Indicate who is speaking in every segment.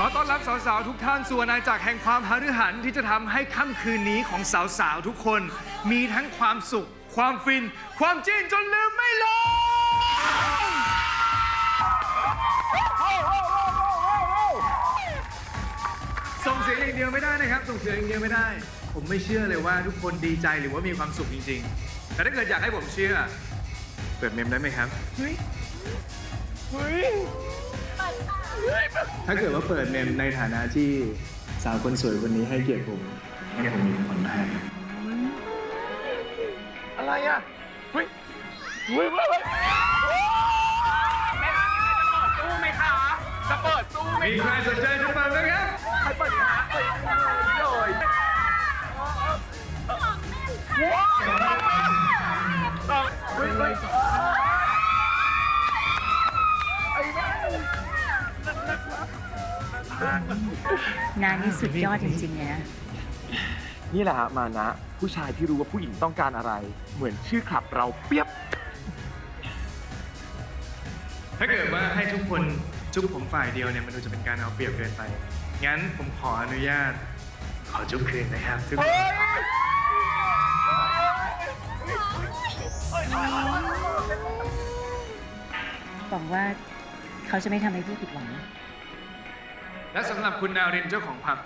Speaker 1: ขอต้อนรับสาวๆทุกท่านสู่อาณาจักรแห่งความหฤหันที่จะทำให้ค่ำคืนนี้ของสาวๆทุกคน มีทั้งความสุข ความฟิน ความจิ้นจนลืมไม่ลงส่งเสียงอย่างเดียวไม่ได้นะครับ ส่งเสียงอย่างเดียวไม่ได้ ผมไม่เชื่อเลยว่าทุกคนดีใจหรือว่ามีความสุขจริงๆ แต่ถ้าเกิดอยากให้ผมเชื่อ เปิดเมมได้ไหมครับ ถ้าเกิดว่าเปิดเมมในฐานะที่สาวคนสวยคนนี้ให้เกียรติผมงั้นผมมีคนมาให้
Speaker 2: อะไรอะเฮ้ยเฮ้ยเฮ้ยเฮ้ยแม่จะเปิดตู้ไหมคะจะเปิดตู้ไหม
Speaker 1: มีใคร
Speaker 2: คะ
Speaker 1: สนใจจะเปิดไหมครับ
Speaker 2: ใครเปิดคะเปิดเลยว้าวเฮ้ยเฮ้ย
Speaker 3: งานนี้สุดยอดจริงๆเลยนะ
Speaker 2: นี่แหละฮะมานะ ผู้ชายที่รู้ว่าผู้หญิงต้องการอะไร เหมือนชื่อคลับเราเปียบ
Speaker 1: ถ้าเกิดว่าให้ทุกคนจุ๊บผมฝ่ายเดียวเนี่ยมันดูจะเป็นการเอาเปรียบเกินไป งั้นผมขออนุญาต ขอจุ๊บคืนนะครับทุกคน
Speaker 3: หวังว่าเขาจะไม่ทำให้พี่ผิดหวัง
Speaker 1: และสำหรับคุณดาวรินเจ้าของผับ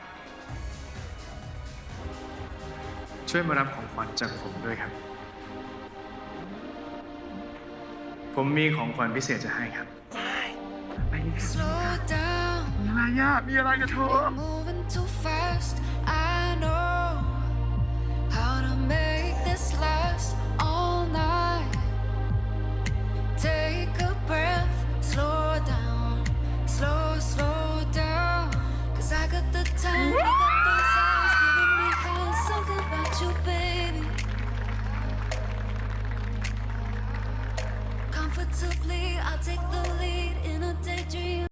Speaker 1: ช่วยมารับของขวัญจากผมด้วยครับ ผมมีของขวัญพิเศษจะให้ครับ
Speaker 4: Slow down,
Speaker 2: อะไรอะมีอะไรกับเธอ
Speaker 4: you're moving too fast. I know Comfortably, I'll take the lead in a daydream.